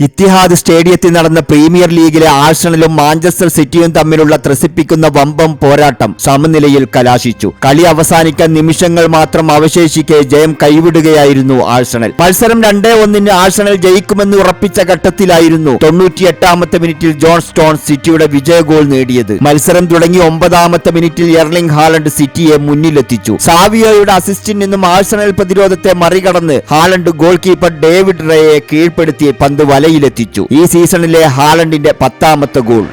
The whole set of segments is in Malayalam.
ഇത്തിഹാദ് സ്റ്റേഡിയത്തിൽ നടന്ന പ്രീമിയർ ലീഗിലെ ആഴ്സണലും മാഞ്ചസ്റ്റർ സിറ്റിയും തമ്മിലുള്ള ത്രസിപ്പിക്കുന്ന വമ്പം പോരാട്ടം സമനിലയിൽ കലാശിച്ചു. കളി അവസാനിക്കാൻ നിമിഷങ്ങൾ മാത്രം അവശേഷിക്കെ ജയം കൈവിടുകയായിരുന്നു ആഴ്സണൽ. മത്സരം രണ്ടേ ഒന്നിന് ആഴ്സണൽ ജയിക്കുമെന്ന് ഉറപ്പിച്ച ഘട്ടത്തിലായിരുന്നു തൊണ്ണൂറ്റിയെട്ടാമത്തെ മിനിറ്റിൽ ജോൺ സ്റ്റോൺ സിറ്റിയുടെ വിജയ ഗോൾ നേടിയത്. മത്സരം തുടങ്ങി ഒമ്പതാമത്തെ മിനിറ്റിൽ എർലിംഗ് ഹാലണ്ട് സിറ്റിയെ മുന്നിലെത്തിച്ചു. സാവിയോയുടെ അസിസ്റ്റിൽ നിന്നും ആഴ്സണൽ പ്രതിരോധത്തെ മറികടന്ന് ഹാലണ്ട് ഗോൾ കീപ്പർ ഡേവിഡ് റേയെ കീഴ്പ്പെടുത്തി പന്ത് വലയിലെത്തിച്ചു ഈ സീസണിലെ ഹാലണ്ടിന്റെ പത്താമത്തെ ഗോൾ.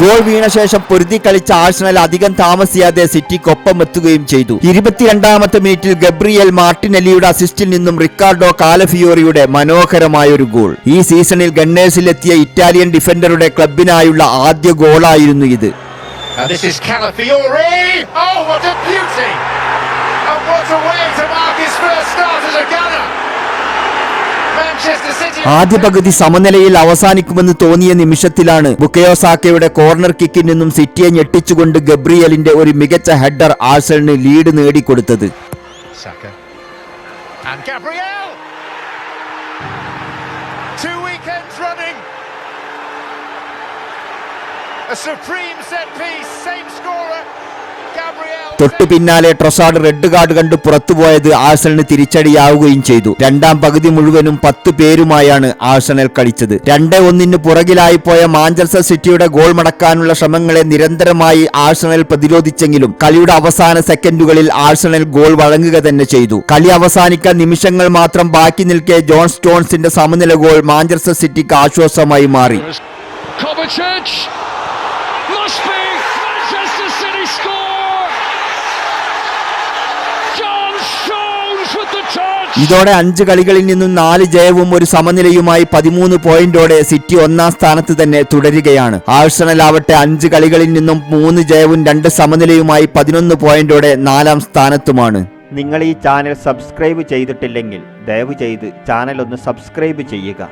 ഗോൾ വീണ ശേഷം പൊരുതി കളിച്ച ആഴ്സണൽ അധികം താമസിയാതെ സിറ്റിക്കൊപ്പം എത്തുകയും ചെയ്തു ഇരുപത്തിരണ്ടാമത്തെ മിനിറ്റിൽ ഗബ്രിയൽ മാർട്ടിനെല്ലിയുടെ അസിസ്റ്റിൽ നിന്നും റിക്കാർഡോ കാലഫിയോറിയുടെ മനോഹരമായ ഒരു ഗോൾ ഈ സീസണിൽ ഗണ്ണേഴ്സിലെത്തിയ ഇറ്റാലിയൻ ഡിഫൻഡറുടെ ക്ലബിനായുള്ള ആദ്യ ഗോളായിരുന്നു ഇത്! Oh, what a beauty! And what a way to mark his first start as a gunner! ആദ്യ പകുതി സമനിലയിൽ അവസാനിക്കുമെന്ന് തോന്നിയ നിമിഷത്തിലാണ് ബുക്കയോസാക്കയുടെ കോർണർ കിക്കിൽ നിന്നും സിറ്റിയെ ഞെട്ടിച്ചുകൊണ്ട് ഗബ്രിയലിന്റെ ഒരു മികച്ച ഹെഡർ ആഴ്സണലിന് ലീഡ് നേടിക്കൊടുത്തത്! A supreme set piece. തൊട്ടു പിന്നാലെ ട്രൊസാഡ് റെഡ് കാർഡ് കണ്ട് പുറത്തുപോയത് ആഴ്സണലിന് തിരിച്ചടിയാവുകയും ചെയ്തു. രണ്ടാം പകുതി മുഴുവനും പത്ത് പേരുമായാണ് ആഴ്സണൽ കളിച്ചത്. രണ്ട് ഒന്നിന് പുറകിലായി പോയ മാഞ്ചസ്റ്റർ സിറ്റിയുടെ ഗോൾ മടക്കാനുള്ള ശ്രമങ്ങളെ നിരന്തരമായി ആഴ്സണൽ പ്രതിരോധിച്ചെങ്കിലും കളിയുടെ അവസാന സെക്കൻഡുകളിൽ ആഴ്സണൽ ഗോൾ വഴങ്ങുക തന്നെ ചെയ്തു. കളി അവസാനിക്കാൻ നിമിഷങ്ങൾ മാത്രം ബാക്കി നിൽക്കെ ജോൺ സ്റ്റോൺസിന്റെ സമനില ഗോൾ മാഞ്ചസ്റ്റർ സിറ്റിക്ക് ആശ്വാസമായി മാറി. Kovacic! Must be! Manchester City score. ഇതോടെ അഞ്ച് കളികളിൽ നിന്നും നാല് ജയവും ഒരു സമനിലയുമായി പതിമൂന്ന് പോയിന്റോടെ സിറ്റി ഒന്നാം സ്ഥാനത്ത് തന്നെ തുടരുകയാണ്. ആഴ്സണൽ ആവട്ടെ അഞ്ച് കളികളിൽ നിന്നും മൂന്ന് ജയവും രണ്ട് സമനിലയുമായി പതിനൊന്ന് പോയിന്റോടെ നാലാം സ്ഥാനത്തുമാണ്. നിങ്ങൾ ഈ ചാനൽ സബ്സ്ക്രൈബ് ചെയ്തിട്ടില്ലെങ്കിൽ ദയവ് ചെയ്ത് ചാനൽ ഒന്ന് സബ്സ്ക്രൈബ് ചെയ്യുക.